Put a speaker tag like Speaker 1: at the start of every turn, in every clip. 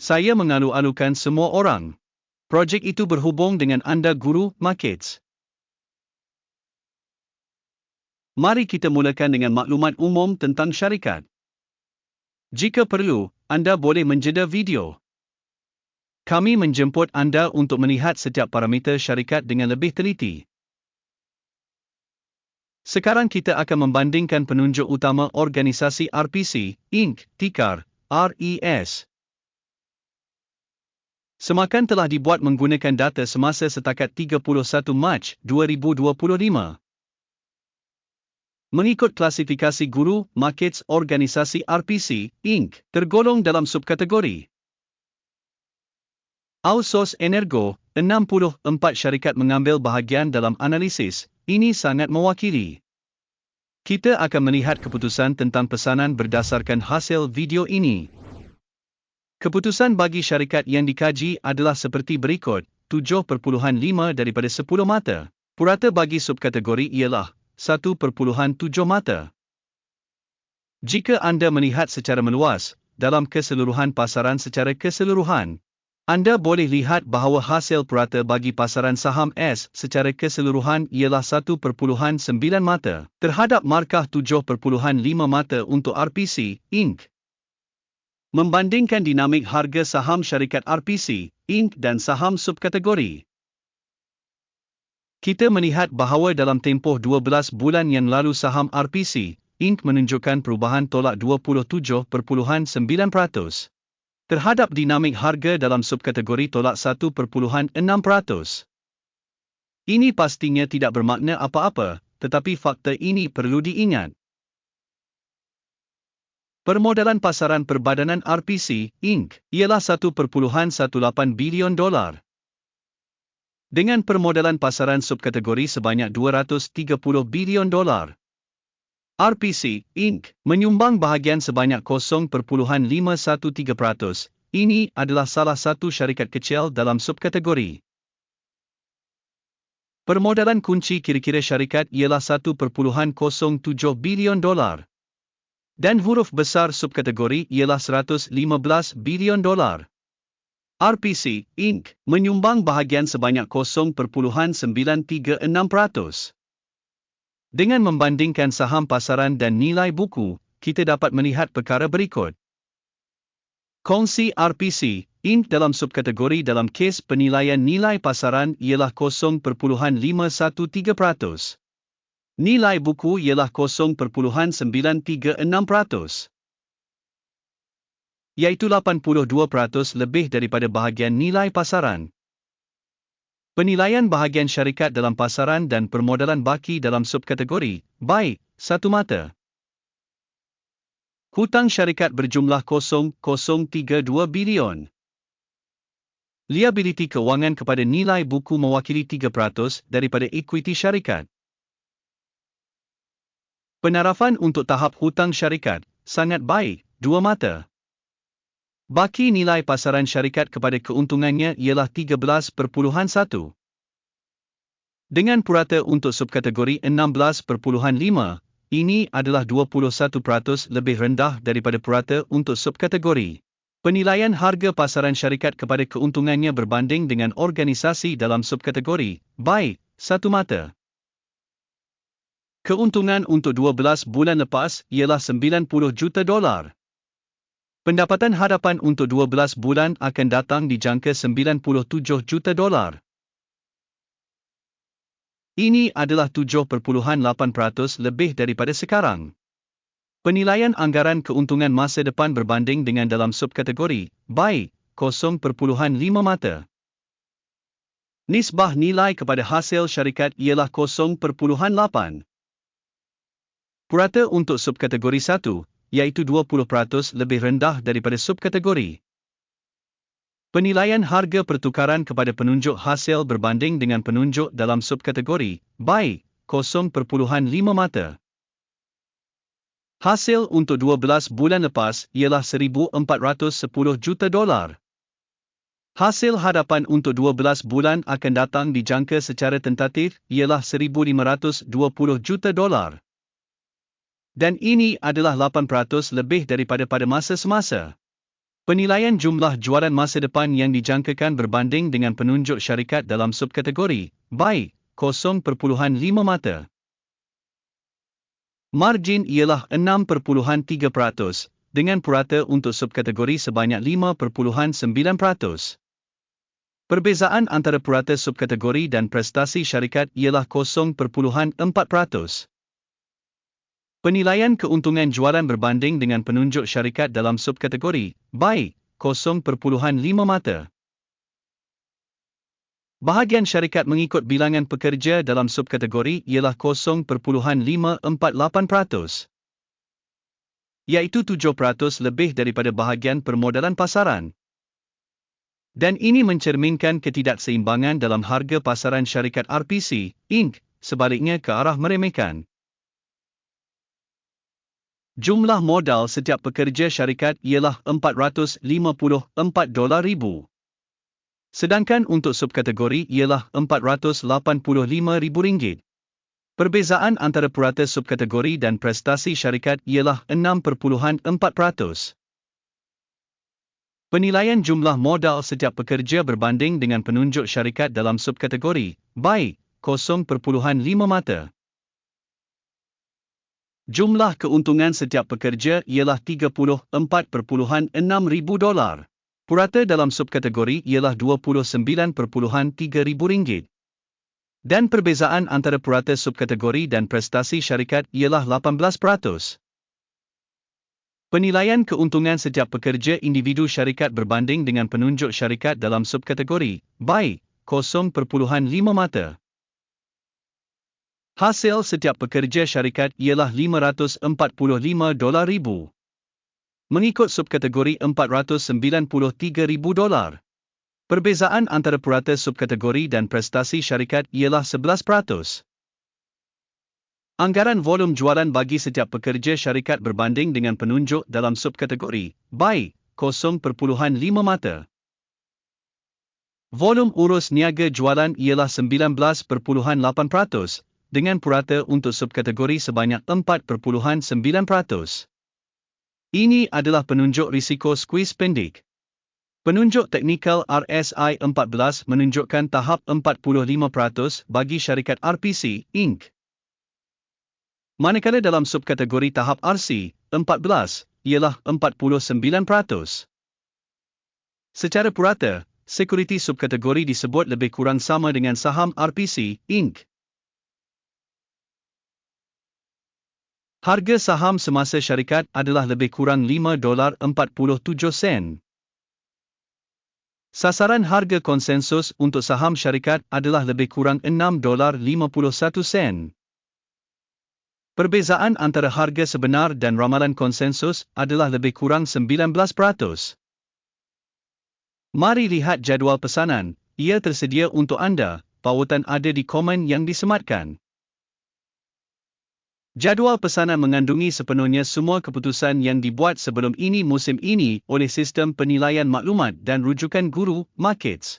Speaker 1: saya mengalu-alukan semua orang. Projek itu berhubung dengan anda guru markets. Mari kita mulakan dengan maklumat umum tentang syarikat. Jika perlu, anda boleh menjeda video. Kami menjemput anda untuk melihat setiap parameter syarikat dengan lebih teliti. Sekarang kita akan membandingkan penunjuk utama organisasi RPC, Inc., Tikar, RES. Semakan telah dibuat menggunakan data semasa setakat 31 Mac 2025. Mengikut klasifikasi guru, markets organisasi RPC, Inc., tergolong dalam subkategori. Ausos Energo, 64 syarikat mengambil bahagian dalam analisis, ini sangat mewakili. Kita akan melihat keputusan tentang pesanan berdasarkan hasil video ini. Keputusan bagi syarikat yang dikaji adalah seperti berikut, 7.5 daripada 10 mata. Purata bagi subkategori ialah 1.7 mata. Jika anda melihat secara meluas, dalam keseluruhan pasaran secara keseluruhan, anda boleh lihat bahawa hasil purata bagi pasaran saham S secara keseluruhan ialah 1.9 mata terhadap markah 7.5 mata untuk RPC, Inc. Membandingkan dinamik harga saham syarikat RPC, Inc. dan saham subkategori, kita melihat bahawa dalam tempoh 12 bulan yang lalu saham RPC, Inc. menunjukkan perubahan tolak 27.9% terhadap dinamik harga dalam subkategori tolak 1.6%. Ini pastinya tidak bermakna apa-apa, tetapi fakta ini perlu diingat. Permodalan pasaran perbadanan RPC, Inc. ialah 1.18 bilion dolar dengan permodalan pasaran subkategori sebanyak 230 bilion dolar. RPC, Inc. menyumbang bahagian sebanyak 0.513%. Ini adalah salah satu syarikat kecil dalam subkategori. Permodalan kunci kira-kira syarikat ialah 1.07 bilion dolar. Dan huruf besar subkategori ialah 115 bilion dolar. RPC, Inc. menyumbang bahagian sebanyak 0.936%. Dengan membandingkan saham pasaran dan nilai buku, kita dapat melihat perkara berikut. Kongsi RPC, Inc. dalam subkategori dalam kes penilaian nilai pasaran ialah 0.513%. Nilai buku ialah 0.936% iaitu 82% lebih daripada bahagian nilai pasaran. Penilaian bahagian syarikat dalam pasaran dan permodalan baki dalam subkategori, baik, satu mata. Hutang syarikat berjumlah 0.032 bilion. Liability kewangan kepada nilai buku mewakili 3% daripada ekuiti syarikat. Penarafan untuk tahap hutang syarikat, sangat baik, dua mata. Baki nilai pasaran syarikat kepada keuntungannya ialah 13.1. Dengan purata untuk subkategori 16.5, ini adalah 21% lebih rendah daripada purata untuk subkategori. Penilaian harga pasaran syarikat kepada keuntungannya berbanding dengan organisasi dalam subkategori, baik, satu mata. Keuntungan untuk 12 bulan lepas ialah 90 juta dolar. Pendapatan hadapan untuk 12 bulan akan datang dijangka 97 juta dolar. Ini adalah 7.8% lebih daripada sekarang. Penilaian anggaran keuntungan masa depan berbanding dengan dalam subkategori, baik, 0.5 mata. Nisbah nilai kepada hasil syarikat ialah 0.8. Purata untuk subkategori 1, iaitu 20% lebih rendah daripada subkategori. Penilaian harga pertukaran kepada penunjuk hasil berbanding dengan penunjuk dalam subkategori, baik, 0.5 mata. Hasil untuk 12 bulan lepas ialah 1,410 juta dolar. Hasil hadapan untuk 12 bulan akan datang dijangka secara tentatif ialah 1,520 juta dolar dan ini adalah 8% lebih daripada pada masa semasa. Penilaian jumlah jualan masa depan yang dijangkakan berbanding dengan penunjuk syarikat dalam subkategori, baik, 0.5 mata. Margin ialah 6.3%, dengan purata untuk subkategori sebanyak 5.9%. Perbezaan antara purata subkategori dan prestasi syarikat ialah 0.4%. Penilaian keuntungan jualan berbanding dengan penunjuk syarikat dalam subkategori, baik, 0.5 mata. Bahagian syarikat mengikut bilangan pekerja dalam subkategori ialah 0.548%. Iaitu 7% lebih daripada bahagian permodalan pasaran. Dan ini mencerminkan ketidakseimbangan dalam harga pasaran syarikat RPC, Inc., sebaliknya ke arah meremehkan. Jumlah modal setiap pekerja syarikat ialah 454 dolar ribu. Sedangkan untuk subkategori ialah 485 ribu ringgit. Perbezaan antara purata subkategori dan prestasi syarikat ialah 6.4%. Penilaian jumlah modal setiap pekerja berbanding dengan penunjuk syarikat dalam subkategori, baik, 0.5 mata. Jumlah keuntungan setiap pekerja ialah 34.6 ribu dolar. Purata dalam subkategori ialah 29.3 ribu ringgit. Dan perbezaan antara purata subkategori dan prestasi syarikat ialah 18%. Penilaian keuntungan setiap pekerja individu syarikat berbanding dengan penunjuk syarikat dalam subkategori, baik, 0.5 mata. Hasil setiap pekerja syarikat ialah 545 dolar ribu. Mengikut subkategori 493 ribu dolar. Perbezaan antara purata subkategori dan prestasi syarikat ialah 11%. Anggaran volum jualan bagi setiap pekerja syarikat berbanding dengan penunjuk dalam subkategori, baik, 0.5 mata. Volum urus niaga jualan ialah 19.8%, dengan purata untuk subkategori sebanyak 4.9%. Ini adalah penunjuk risiko squeeze pendek. Penunjuk teknikal RSI 14 menunjukkan tahap 45% bagi syarikat RPC, Inc. Manakala dalam subkategori tahap RC, 14, ialah 49%. Secara purata, sekuriti subkategori disebut lebih kurang sama dengan saham RPC, Inc. Harga saham semasa syarikat adalah lebih kurang 5 dolar 47 sen. Sasaran harga konsensus untuk saham syarikat adalah lebih kurang 6 dolar 51 sen. Perbezaan antara harga sebenar dan ramalan konsensus adalah lebih kurang 19%. Mari lihat jadual pesanan, ia tersedia untuk anda, pautan ada di komen yang disematkan. Jadual pesanan mengandungi sepenuhnya semua keputusan yang dibuat sebelum ini musim ini oleh sistem penilaian maklumat dan rujukan guru, markets.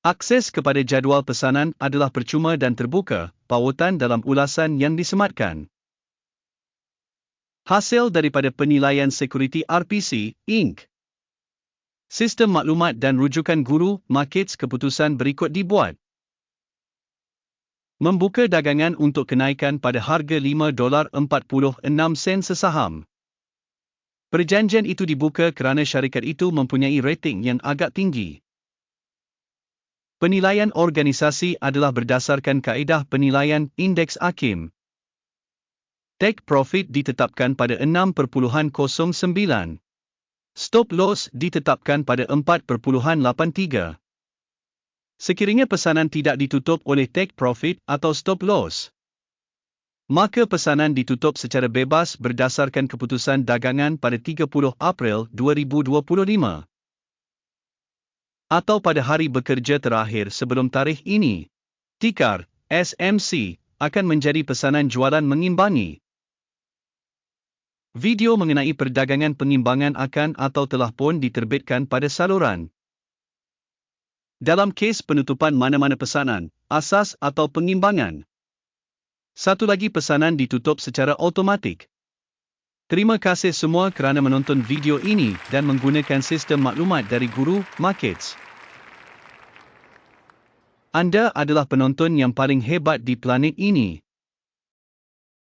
Speaker 1: Akses kepada jadual pesanan adalah percuma dan terbuka, pautan dalam ulasan yang disematkan. Hasil daripada penilaian sekuriti RPC, Inc. Sistem maklumat dan rujukan guru, markets keputusan berikut dibuat. Membuka dagangan untuk kenaikan pada harga 5 dolar 46 sen sesaham. Perjanjian itu dibuka kerana syarikat itu mempunyai rating yang agak tinggi. Penilaian organisasi adalah berdasarkan kaedah penilaian indeks AKIM. Take profit ditetapkan pada 6.09. Stop loss ditetapkan pada 4.83. Sekiranya pesanan tidak ditutup oleh take profit atau stop loss, maka pesanan ditutup secara bebas berdasarkan keputusan dagangan pada 30 April 2025 atau pada hari bekerja terakhir sebelum tarikh ini. Tikar, SMC, akan menjadi pesanan jualan mengimbangi. Video mengenai perdagangan pengimbangan akan atau telah pun diterbitkan pada saluran. Dalam kes penutupan mana-mana pesanan, asas atau pengimbangan. Satu lagi pesanan ditutup secara automatik. Terima kasih semua kerana menonton video ini dan menggunakan sistem maklumat dari Guru Markets. Anda adalah penonton yang paling hebat di planet ini.